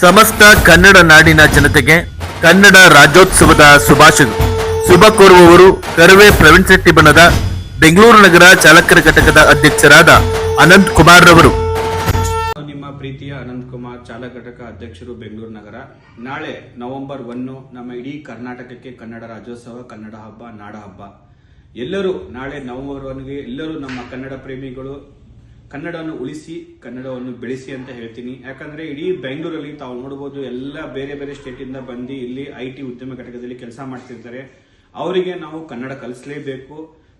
ಸಮಸ್ತ ಕನ್ನಡ ನಾಡಿನ ಜನತೆಗೆ ಕನ್ನಡ ರಾಜ್ಯೋತ್ಸವದ ಶುಭಾಶಯಗಳು ಶುಭ ಕೋರುವವರು ಕರವೇ ಪ್ರವೀಣ್ ಶೆಟ್ಟಿ ಬಣದ ಬೆಂಗಳೂರು ನಗರ ಚಾಲಕರ ಘಟಕದ ಅಧ್ಯಕ್ಷರಾದ ಅನಂತ್ ಕುಮಾರ್ ರವರು. ನಿಮ್ಮ ಪ್ರೀತಿಯ ಅನಂತ್ ಕುಮಾರ್ ಚಾಲಕ ಘಟಕ ಅಧ್ಯಕ್ಷರು ಬೆಂಗಳೂರು ನಗರ. ನಾಳೆ ನವೆಂಬರ್ ಒನ್ನು ನಮ್ಮ ಇಡೀ ಕರ್ನಾಟಕಕ್ಕೆ ಕನ್ನಡ ರಾಜ್ಯೋತ್ಸವ, ಕನ್ನಡ ಹಬ್ಬ, ನಾಡ ಹಬ್ಬ. ಎಲ್ಲರೂ ನಾಳೆ ನವೆಂಬರ್ ಒನ್ಗೆ ಎಲ್ಲರೂ ನಮ್ಮ ಕನ್ನಡ ಪ್ರೇಮಿಗಳು ಕನ್ನಡವನ್ನು ಉಳಿಸಿ, ಕನ್ನಡವನ್ನು ಬೆಳೆಸಿ ಅಂತ ಹೇಳ್ತೀನಿ. ಯಾಕಂದ್ರೆ ಇಡೀ ಬೆಂಗಳೂರಲ್ಲಿ ತಾವು ನೋಡಬಹುದು ಎಲ್ಲ ಬೇರೆ ಬೇರೆ ಸ್ಟೇಟ್ ಇಂದ ಬಂದು ಇಲ್ಲಿ ಐ ಟಿ ಉದ್ಯಮ ಘಟಕದಲ್ಲಿ ಕೆಲಸ ಮಾಡ್ತಿರ್ತಾರೆ. ಅವರಿಗೆ ನಾವು ಕನ್ನಡ ಕಲಿಸಲೇಬೇಕು,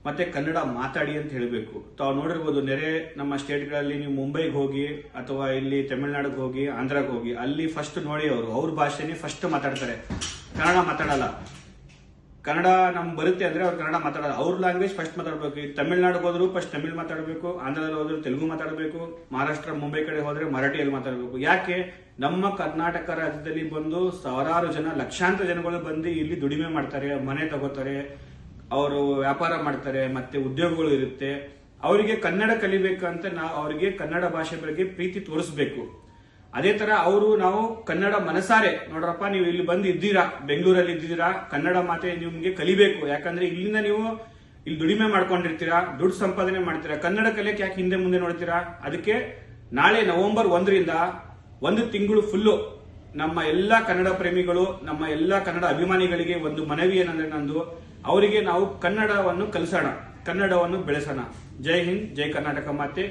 ಮತ್ತೆ ಕನ್ನಡ ಮಾತಾಡಿ ಅಂತ ಹೇಳಬೇಕು. ತಾವು ನೋಡಿರ್ಬೋದು ನೆರೆ ನಮ್ಮ ಸ್ಟೇಟ್ಗಳಲ್ಲಿ ನೀವು ಮುಂಬೈಗೆ ಹೋಗಿ, ಅಥವಾ ಇಲ್ಲಿ ತಮಿಳ್ನಾಡಿಗೆ ಹೋಗಿ, ಆಂಧ್ರಕ್ಕೆ ಹೋಗಿ, ಅಲ್ಲಿ ಫಸ್ಟ್ ನೋಡಿ ಅವರು. ಅವ್ರ ಭಾಷೆನೇ ಫಸ್ಟ್ ಮಾತಾಡ್ತಾರೆ. ಕನ್ನಡ ಮಾತಾಡಲ್ಲ. ಕನ್ನಡ ನಮ್ಗೆ ಬರುತ್ತೆ ಅಂದ್ರೆ ಅವ್ರು ಕನ್ನಡ ಮಾತಾಡೋದು. ಅವ್ರ ಲ್ಯಾಂಗ್ವೇಜ್ ಫಸ್ಟ್ ಮಾತಾಡಬೇಕು. ಈ ತಮಿಳ್ನಾಡಿಗೆ ಹೋದ್ರು ಫಸ್ಟ್ ತಮಿಳ್ ಮಾತಾಡಬೇಕು ಆಂಧ್ರದಲ್ಲಿ ಹೋದ್ರು ತೆಲುಗು ಮಾತಾಡಬೇಕು, ಮಹಾರಾಷ್ಟ್ರ, ಮುಂಬೈ ಕಡೆ ಹೋದ್ರೆ ಮರಾಠಿಯಲ್ಲಿ ಮಾತಾಡಬೇಕು. ಯಾಕೆ? ನಮ್ಮ ಕರ್ನಾಟಕ ರಾಜ್ಯದಲ್ಲಿ ಬಂದು ಸಾವಿರಾರು ಜನ, ಲಕ್ಷಾಂತರ ಜನಗಳು ಬಂದು ಇಲ್ಲಿ ದುಡಿಮೆ ಮಾಡ್ತಾರೆ, ಮನೆ ತಗೋತಾರೆ, ಅವರು ವ್ಯಾಪಾರ ಮಾಡ್ತಾರೆ, ಮತ್ತೆ ಉದ್ಯೋಗಗಳು ಇರುತ್ತೆ. ಅವರಿಗೆ ಕನ್ನಡ ಕಲಿಬೇಕಂತ ನಾವು ಅವರಿಗೆ ಕನ್ನಡ ಭಾಷೆ ಬಗ್ಗೆ ಪ್ರೀತಿ ತೋರಿಸ್ಬೇಕು. ಅದೇ ತರ ಅವರು ನಾವು ಕನ್ನಡ ಮನಸಾರೆ. ನೋಡ್ರಪ್ಪ, ನೀವು ಇಲ್ಲಿ ಬಂದು ಇದ್ದೀರಾ, ಬೆಂಗಳೂರಲ್ಲಿ ಇದ್ದೀರಾ, ಕನ್ನಡ ಮಾತೆ ನಿಮ್ಗೆ ಕಲಿಬೇಕು. ಯಾಕಂದ್ರೆ ಇಲ್ಲಿಂದ ನೀವು ಇಲ್ಲಿ ದುಡಿಮೆ ಮಾಡ್ಕೊಂಡಿರ್ತೀರಾ, ದುಡ್ಡು ಸಂಪಾದನೆ ಮಾಡ್ತೀರಾ, ಕನ್ನಡ ಕಲಿಯಕ್ಕೆ ಯಾಕೆ ಹಿಂದೆ ಮುಂದೆ ನೋಡ್ತೀರಾ? ಅದಕ್ಕೆ ನಾಳೆ ನವೆಂಬರ್ ಒಂದರಿಂದ ಒಂದು ತಿಂಗಳು ಫುಲ್ಲು ನಮ್ಮ ಎಲ್ಲಾ ಕನ್ನಡ ಪ್ರೇಮಿಗಳು, ನಮ್ಮ ಎಲ್ಲಾ ಕನ್ನಡ ಅಭಿಮಾನಿಗಳಿಗೆ ಒಂದು ಮನವಿ ಏನಂದ್ರೆ ನಂದು, ಅವರಿಗೆ ನಾವು ಕನ್ನಡವನ್ನು ಕಲಿಸೋಣ, ಕನ್ನಡವನ್ನು ಬೆಳೆಸೋಣ. ಜೈ ಹಿಂದ್, ಜೈ ಕರ್ನಾಟಕ ಮಾತೆ.